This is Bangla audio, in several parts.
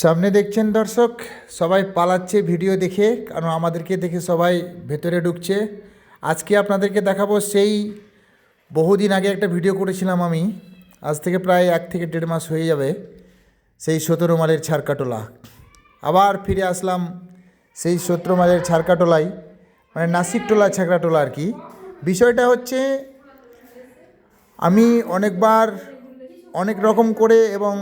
সামনে দেখছেন দর্শক, সবাই পালাচ্ছে ভিডিও দেখে, কারণ আমাদেরকে দেখে সবাই ভেতরে ঢুকছে। আজকে আপনাদেরকে দেখাবো সেই বহুদিন আগে একটা ভিডিও করেছিলাম আমি, আজ থেকে প্রায় এক থেকে দেড় মাস হয়ে যাবে, সেই সতেরো মালের ছাড়কাটোলা আবার ফিরে আসলাম সেই সতেরো মালের ছাড়কাটোলায় মানে নাসিকটোলা ছাকড়াটোলা আর কি। বিষয়টা হচ্ছে, আমি অনেকবার অনেক রকম করে এবং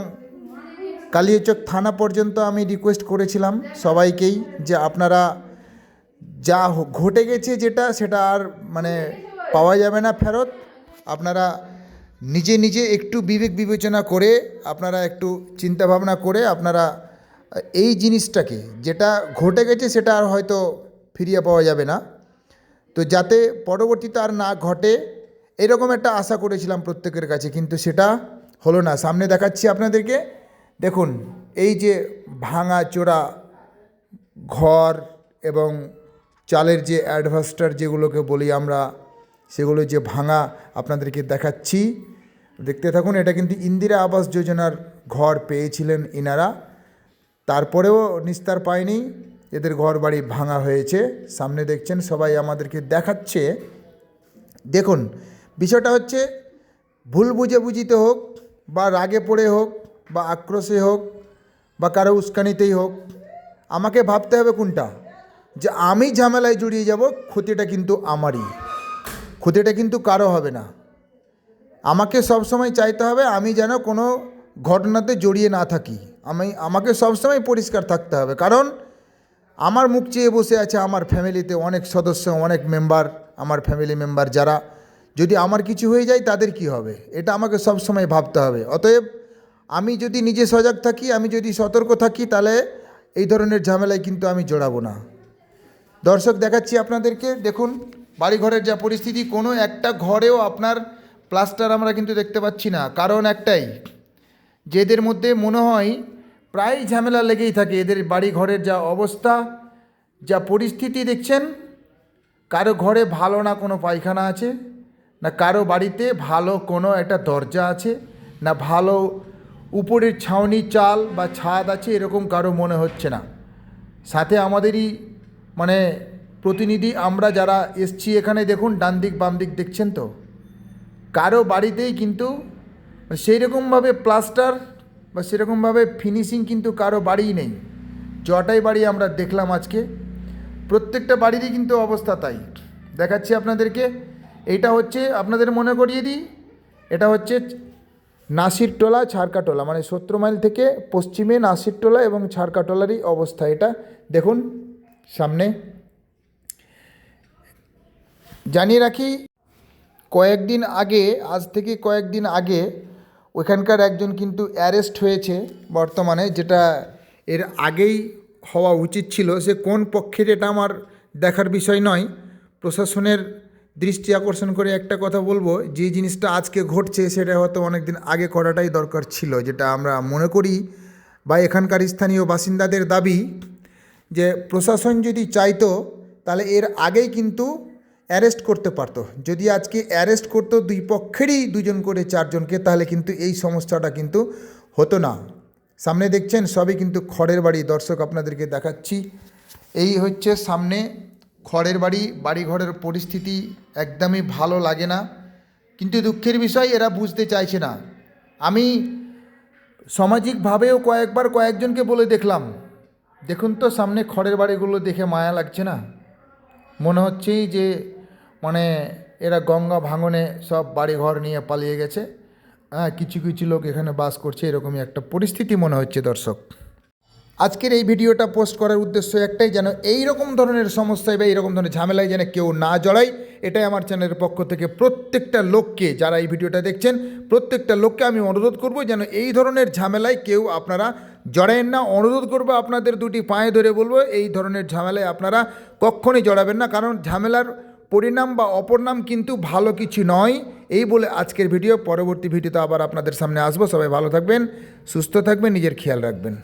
কালিয়াচক থানা পর্যন্ত আমি রিকোয়েস্ট করেছিলাম সবাইকেই যে আপনারা যা ঘটে গেছে যেটা, সেটা আর মানে পাওয়া যাবে না ফেরত। আপনারা নিজে নিজে একটু বিবেক বিবেচনা করে, আপনারা একটু চিন্তা ভাবনা করে, আপনারা এই জিনিসটাকে, যেটা ঘটে গেছে সেটা আর হয়তো ফিরিয়ে পাওয়া যাবে না। তো যাতে পরবর্তীতে আর না ঘটে, এরকম একটা আশা করেছিলাম প্রত্যেকের কাছে, কিন্তু সেটা হলো না। সামনে দেখাচ্ছি আপনাদেরকে। দেখুন, এই যে ভাঙা চোরা ঘর এবং চালের যে অ্যাডভাস্টার যেগুলোকে বলি আমরা, সেগুলো যে ভাঙা আপনাদেরকে দেখাচ্ছি। দেখতে থাকুন, এটা কিন্তু ইন্দিরা আবাস যোজনার ঘর পেয়েছিলেন ইনারা। তারপরেও নিস্তার পায়নি, এদের ঘর বাড়ি ভাঙা হয়েছে। সামনে দেখছেন, সবাই আমাদেরকে দেখাচ্ছে। দেখুন, বিষয়টা হচ্ছে, ভুল বুঝে বুঝিতে হোক বা রাগে পড়ে হোক বা আক্রোশে হোক বা কারও উস্কানিতেই হোক, আমাকে ভাবতে হবে কোনটা? যে আমি ঝামেলায় জড়িয়ে যাব, ক্ষতিটা কিন্তু আমারই। ক্ষতিটা কিন্তু কারও হবে না। আমাকে সবসময় চাইতে হবে আমি যেন কোনো ঘটনাতে জড়িয়ে না থাকি। আমি, আমাকে সবসময় পরিষ্কার থাকতে হবে। কারণ আমার মুখ চেয়ে বসে আছে আমার ফ্যামিলিতে অনেক সদস্য, অনেক মেম্বার, আমার ফ্যামিলি মেম্বার যারা। যদি আমার কিছু হয়ে যায় তাদের কি হবে? এটা আমাকে সবসময় ভাবতে হবে। অতএব আমি যদি নিজে সজাগ থাকি, আমি যদি সতর্ক থাকি, তাহলে এই ধরনের ঝামেলায় কিন্তু আমি জড়াবো না। দর্শক দেখাচ্ছি আপনাদেরকে, দেখুন, বাড়িঘরের যা পরিস্থিতি, কোনো একটা ঘরেও আপনার প্লাস্টার আমরা কিন্তু দেখতে পাচ্ছি না। কারণ একটাই যে এদের মধ্যে মনে হয় প্রায় ঝামেলা লেগেই থাকে, এদের বাড়ি ঘরের যা অবস্থা, যা পরিস্থিতি দেখছেন, কারও ঘরে ভালো না কোনো পায়খানা আছে, না কারও বাড়িতে ভালো কোনো একটা দরজা আছে, না ভালো উপরের ছাউনি চাল বা ছাদ আছে, এরকম কারও মনে হচ্ছে না। সাথে আমাদেরই মানে প্রতিনিধি আমরা যারা এসছি এখানে, দেখুন ডান দিক বাম দিক দেখছেন তো? কারও বাড়িতেই কিন্তু সেই রকমভাবে প্লাস্টার বা সেরকমভাবে ফিনিশিং কিন্তু কারও বাড়িই নেই। জটাই বাড়ি আমরা দেখলাম আজকে, প্রত্যেকটা বাড়িরই কিন্তু অবস্থা তাই। দেখাচ্ছি আপনাদেরকে এইটা হচ্ছে, আপনাদের মনে করিয়ে দিই, এটা হচ্ছে নাসিরটোলা ছাড়কাটোলা মানে সত্তর মাইল থেকে পশ্চিমে নাসিরটোলা এবং ছাড়কাটোলারই অবস্থা এটা। দেখুন, সামনে। জানিয়ে রাখি, কয়েকদিন আগে, আজ থেকে কয়েকদিন আগে ওইখানকার একজন কিন্তু অ্যারেস্ট হয়েছে বর্তমানে, যেটা এর আগেই হওয়া উচিত ছিল। সে কোন পক্ষের এটা আমার দেখার বিষয় নয়। প্রশাসনের দৃষ্টি আকর্ষণ করে একটা কথা বলব, যে জিনিসটা আজকে ঘটছে সেটা হয়তো অনেক দিন আগে করাটাই দরকার ছিল, যেটা আমরা মনে করি বা এখানকার স্থানীয় বাসিন্দাদের দাবি যে প্রশাসন যদি চাইতো, তাহলে এর আগেই কিন্তু অ্যারেস্ট করতে পারতো। যদি আজকে অ্যারেস্ট করতো দুই পক্ষেরই দুজন করে চারজনকে, তাহলে কিন্তু এই সমস্যাটা কিন্তু হতো না। সামনে দেখছেন, সবই কিন্তু খড়ের বাড়ি, দর্শক আপনাদেরকে দেখাচ্ছি। এই হচ্ছে সামনে খড়ের বাড়ি বাড়ি ঘরের পরিস্থিতি একদমই ভালো লাগে না। কিন্তু দুঃখের বিষয়, এরা বুঝতে চাইছে না। আমি সামাজিকভাবেও কয়েকবার কয়েকজনকে বলে দেখলাম। দেখুন তো, সামনে খড়ের বাড়িগুলো দেখে মায়া লাগছে না। মনে হচ্ছেই যে মানে এরা গঙ্গা ভাঙনে সব বাড়িঘর নিয়ে পালিয়ে গেছে। হ্যাঁ কিছু কিছু লোক এখানে বাস করছে, এরকমই একটা পরিস্থিতি মনে হচ্ছে দর্শক। আজকের এই ভিডিওটা পোস্ট করার উদ্দেশ্য একটাই, যেন এই রকম ধরনের সমস্যায় বা এইরকম ধরনের ঝামেলায় যেন কেউ না জড়ায়। এটাই আমার চ্যানেলের পক্ষ থেকে প্রত্যেকটা লোককে যারা এই ভিডিওটা দেখছেন, প্রত্যেকটা লোককে আমি অনুরোধ করব যেন এই ধরনের ঝামেলায় কেউ আপনারা জড়ায়েন না। অনুরোধ করব আপনাদের দুটি পায়ে ধরে বলব, এই ধরনের ঝামেলায় আপনারা কখনই জড়াবেন না, কারণ ঝামেলার পরিণাম বা অপরনাম কিন্তু ভালো কিছু নয়। এই বলে আজকের ভিডিও, পরবর্তী ভিডিওতে আবার আপনাদের সামনে আসব। সবাই ভালো থাকবেন, সুস্থ থাকবেন, নিজের খেয়াল রাখবেন।